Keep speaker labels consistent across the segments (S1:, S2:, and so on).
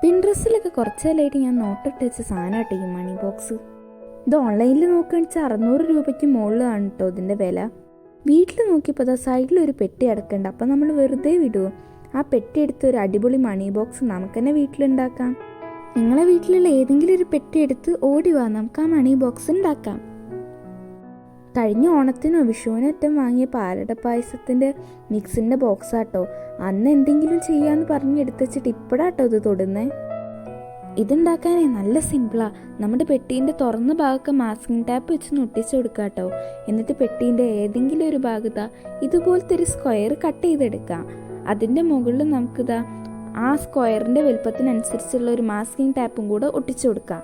S1: പിൻട്രസ്റ്റിലൊക്കെ കുറച്ചാലായിട്ട് ഞാൻ നോട്ടിട്ട് വെച്ച സാധനമാട്ടെ ഈ മണി ബോക്സ് ഇത് ഓൺലൈനിൽ നോക്കുകയാണെന്ന് വെച്ചാൽ അറുന്നൂറ് രൂപയ്ക്ക് മുകളിലാണ് കേട്ടോ ഇതിന്റെ വില. വീട്ടിൽ നോക്കിയപ്പോൾ അതാ സൈഡിൽ ഒരു പെട്ടി അടക്കണ്ട. അപ്പം നമ്മൾ വെറുതെ വിടുമോ ആ പെട്ടി എടുത്ത് ഒരു അടിപൊളി മണി ബോക്സ് നമുക്ക് തന്നെ വീട്ടിലുണ്ടാക്കാം. നിങ്ങളെ വീട്ടിലുള്ള ഏതെങ്കിലും ഒരു പെട്ടി എടുത്ത് ഓടി വാ. നമുക്ക് ആ മണി ബോക്സ് ഉണ്ടാക്കാം കഴിഞ്ഞ ഓണത്തിനോ വിഷുവിനൊറ്റം വാങ്ങിയ പാലട പായസത്തിന്റെ മിക്സിന്റെ ബോക്സാട്ടോ. അന്ന് എന്തെങ്കിലും ചെയ്യാന്ന് പറഞ്ഞ് എടുത്തുവെച്ചിട്ട് ഇപ്പോഴാട്ടോ ഇത് തൊടുന്നേ. ഇതുണ്ടാക്കാനേ നല്ല സിമ്പിളാണ് നമ്മുടെ പെട്ടീന്റെ തുറന്ന ഭാഗമൊക്കെ മാസ്കിംഗ് ടാപ്പ് വെച്ച് നൊട്ടിച്ച് കൊടുക്കുക കേട്ടോ എന്നിട്ട് പെട്ടീന്റെ ഏതെങ്കിലും ഒരു ഭാഗത്ത ഇതുപോലത്തെ ഒരു സ്ക്വയർ കട്ട് ചെയ്തെടുക്കാം. അതിന്റെ മുകളിൽ നമുക്കിതാ ആ സ്ക്വയറിന്റെ വലുപ്പത്തിനനുസരിച്ചുള്ള ഒരു മാസ്കിംഗ് ടാപ്പും കൂടെ ഒട്ടിച്ചു കൊടുക്കാം.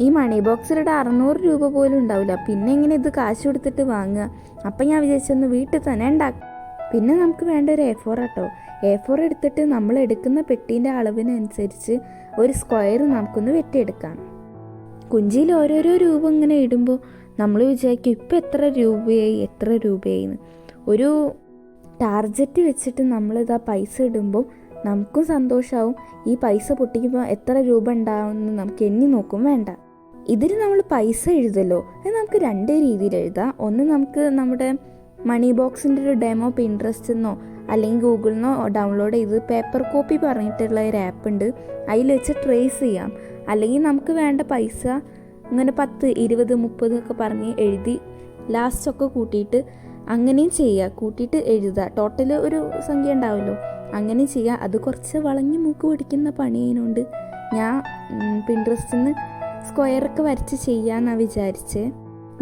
S1: ഈ മണി ബോക്സിലിടെ അറുന്നൂറ് രൂപ പോലും ഉണ്ടാവില്ല പിന്നെ ഇങ്ങനെ ഇത് കാശ് കൊടുത്തിട്ട് വാങ്ങുക? അപ്പം ഞാൻ വിചാരിച്ചൊന്ന് വീട്ടിൽ തന്നെ ഉണ്ടാക്കും. പിന്നെ നമുക്ക് വേണ്ട ഒരു എ ഫോർ ആട്ടോ. എ ഫോർ എടുത്തിട്ട് നമ്മൾ എടുക്കുന്ന പെട്ടീന്റെ അളവിനനുസരിച്ച് ഒരു സ്ക്വയർ നമുക്കൊന്ന് വെട്ടിയെടുക്കാം. കുഞ്ചിയിൽ ഓരോരോ രൂപ ഇങ്ങനെ ഇടുമ്പോൾ നമ്മൾ വിചാരിക്കും ഇപ്പം എത്ര രൂപയായി എത്ര രൂപയായിന്ന് ഒരു ടാർജറ്റ് വെച്ചിട്ട് നമ്മളിതാ പൈസ ഇടുമ്പോൾ നമുക്കും സന്തോഷമാവും ഈ പൈസ പൊട്ടിക്കുമ്പോൾ എത്ര രൂപ ഉണ്ടാവുമെന്ന് നമുക്ക് എണ്ണി നോക്കും വേണ്ട. ഇതിൽ നമ്മൾ പൈസ എഴുതല്ലോ. അത് നമുക്ക് രണ്ട് രീതിയിൽ എഴുതാം. ഒന്ന് നമുക്ക് നമ്മുടെ മണി ബോക്സിന്റെ ഒരു ഡെമോ പിൻട്രസ്റ്റ് എന്നോ അല്ലെങ്കിൽ ഗൂഗിളിൽ നിന്നോ ഡൗൺലോഡ് ചെയ്ത് പേപ്പർ കോപ്പി പറഞ്ഞിട്ടുള്ള ഒരു ആപ്പ് ഉണ്ട്. അതിൽ വെച്ച് ട്രേസ് ചെയ്യാം. അല്ലെങ്കിൽ നമുക്ക് വേണ്ട പൈസ ഇങ്ങനെ പത്ത് ഇരുപത് മുപ്പത് ഒക്കെ പറഞ്ഞ് എഴുതി ലാസ്റ്റൊക്കെ കൂട്ടിയിട്ട് അങ്ങനെയും ചെയ്യുക കൂട്ടിയിട്ട് എഴുതുക ടോട്ടൽ ഒരു സംഖ്യ ഉണ്ടാവുമല്ലോ. അങ്ങനെ ചെയ്യുക അത് കുറച്ച് വളഞ്ഞ് മൂക്ക് പിടിക്കുന്ന പണി അതിനുണ്ട് ഞാൻ പിൻട്രസ്റ്റിൽ നിന്ന് സ്ക്വയറൊക്കെ വരച്ച് ചെയ്യാമെന്നാണ് വിചാരിച്ച്.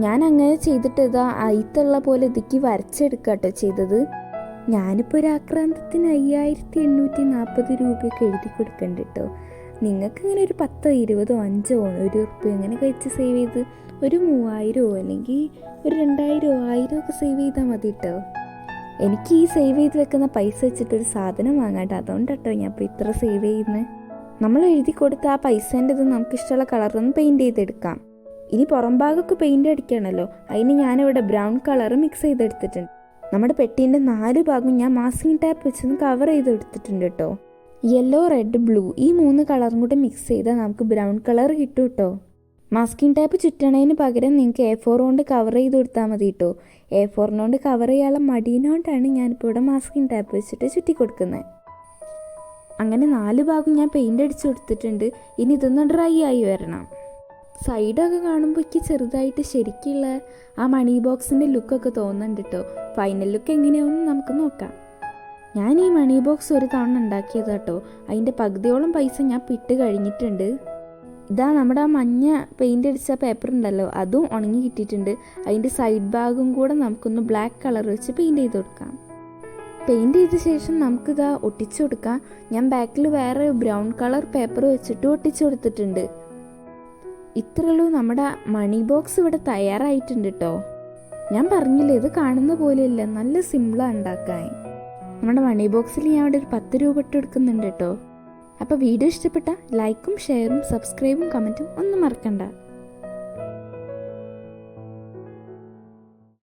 S1: ഞാൻ അങ്ങനെ ചെയ്തിട്ട് ഇതാ അയിത്തുള്ള പോലെ ഇതുക്കി വരച്ചെടുക്കാട്ടോ കേട്ടോ ചെയ്തത്. ഞാനിപ്പോൾ ഒരു ആക്രാന്തത്തിന് അയ്യായിരത്തി എണ്ണൂറ്റി നാൽപ്പത് രൂപയൊക്കെ എഴുതി കൊടുക്കണ്ട കേട്ടോ നിങ്ങൾക്ക് ഇങ്ങനെ ഒരു പത്തോ ഇരുപതോ അഞ്ചോ ഒരു ഉറുപ്പ്യ അങ്ങനെ കഴിച്ച് സേവ് ചെയ്ത്? ഒരു മൂവായിരമോ അല്ലെങ്കിൽ ഒരു രണ്ടായിരമോ ആയിരമോ ഒക്കെ സേവ് ചെയ്താൽ മതി കേട്ടോ എനിക്ക് ഈ സേവ് ചെയ്ത് വെക്കുന്ന പൈസ വെച്ചിട്ടൊരു സാധനം വാങ്ങാട്ടോ. അതുകൊണ്ട് കേട്ടോ ഞാൻ ഇപ്പോൾ ഇത്ര സേവ് ചെയ്യുന്നത് നമ്മൾ എഴുതി കൊടുത്ത ആ പൈസേന്റെത് നമുക്ക് ഇഷ്ടമുള്ള കളറൊന്ന് പെയിന്റ് ചെയ്തെടുക്കാം. ഇനി പുറം ഭാഗമൊക്കെ പെയിന്റ് അടിക്കണമല്ലോ. അതിന് ഞാനിവിടെ ബ്രൗൺ കളർ മിക്സ് ചെയ്തെടുത്തിട്ടുണ്ട്. നമ്മുടെ പെട്ടീന്റെ നാല് ഭാഗം ഞാൻ മാസ്കിംഗ് ടാപ്പ് വെച്ചൊന്ന് കവർ ചെയ്തെടുത്തിട്ടുണ്ട് കേട്ടോ. യെല്ലോ റെഡ് ബ്ലൂ ഈ മൂന്ന് കളറും കൂടെ മിക്സ് ചെയ്താൽ നമുക്ക് ബ്രൗൺ കളർ കിട്ടും കേട്ടോ. മാസ്കിംഗ് ടാപ്പ് ചുറ്റണതിന് പകരം നിങ്ങൾക്ക് എ ഫോർ കൊണ്ട് കവർ ചെയ്ത് കൊടുത്താൽ മതി കേട്ടോ. എ ഫോറിനോണ്ട് കവർ ചെയ്യാനുള്ള മടീനോണ്ടാണ് ഞാനിപ്പോൾ ഇവിടെ മാസ്കിംഗ് ടാപ്പ് വെച്ചിട്ട് ചുറ്റി കൊടുക്കുന്നത് അങ്ങനെ നാല് ഭാഗം ഞാൻ പെയിന്റ് അടിച്ച് കൊടുത്തിട്ടുണ്ട്. ഇനി ഇതൊന്ന് ഡ്രൈ ആയി വരണം. സൈഡൊക്കെ കാണുമ്പോൾ എനിക്ക് ചെറുതായിട്ട് ശരിക്കുള്ള ആ മണി ബോക്സിന്റെ ലുക്കൊക്കെ തോന്നുന്നുണ്ട് കേട്ടോ ഫൈനൽ ലുക്ക് എങ്ങനെയാവും നമുക്ക് നോക്കാം. ഞാൻ ഈ മണി ബോക്സ് ഒരു തവണ ഉണ്ടാക്കിയത് കേട്ടോ അതിന്റെ പകുതിയോളം പൈസ ഞാൻ പിട്ട് കഴിഞ്ഞിട്ടുണ്ട്. ഇതാ നമ്മുടെ ആ മഞ്ഞ പെയിന്റ് അടിച്ച പേപ്പർ ഉണ്ടല്ലോ അതും ഉണങ്ങി കിട്ടിയിട്ടുണ്ട്. അതിന്റെ സൈഡ് ഭാഗം കൂടെ നമുക്കൊന്ന് ബ്ലാക്ക് കളർ വെച്ച് പെയിന്റ് ചെയ്ത് കൊടുക്കാം. പെയിന്റ് ചെയ്ത ശേഷം നമുക്കിതാ ഒട്ടിച്ചു കൊടുക്കാം. ഞാൻ ബാക്കിൽ വേറെ ബ്രൗൺ കളർ പേപ്പർ വെച്ചിട്ട് ഒട്ടിച്ചു കൊടുത്തിട്ടുണ്ട്. ഇത്രയുള്ളൂ നമ്മുടെ മണി ബോക്സ് ഇവിടെ തയ്യാറായിട്ടുണ്ട് കേട്ടോ ഞാൻ പറഞ്ഞില്ലേ ഇത് കാണുന്ന പോലെയല്ല നല്ല സിമ്പിളാണ് ഉണ്ടാക്കാൻ. നമ്മുടെ മണി ബോക്സിൽ ഞാൻ അവിടെ ഒരു പത്ത് രൂപ ഇട്ട് കൊടുക്കുന്നുണ്ട് കേട്ടോ അപ്പോൾ വീഡിയോ ഇഷ്ടപ്പെട്ട ലൈക്കും ഷെയറും സബ്സ്ക്രൈബും കമന്റും ഒന്നും മറക്കണ്ട.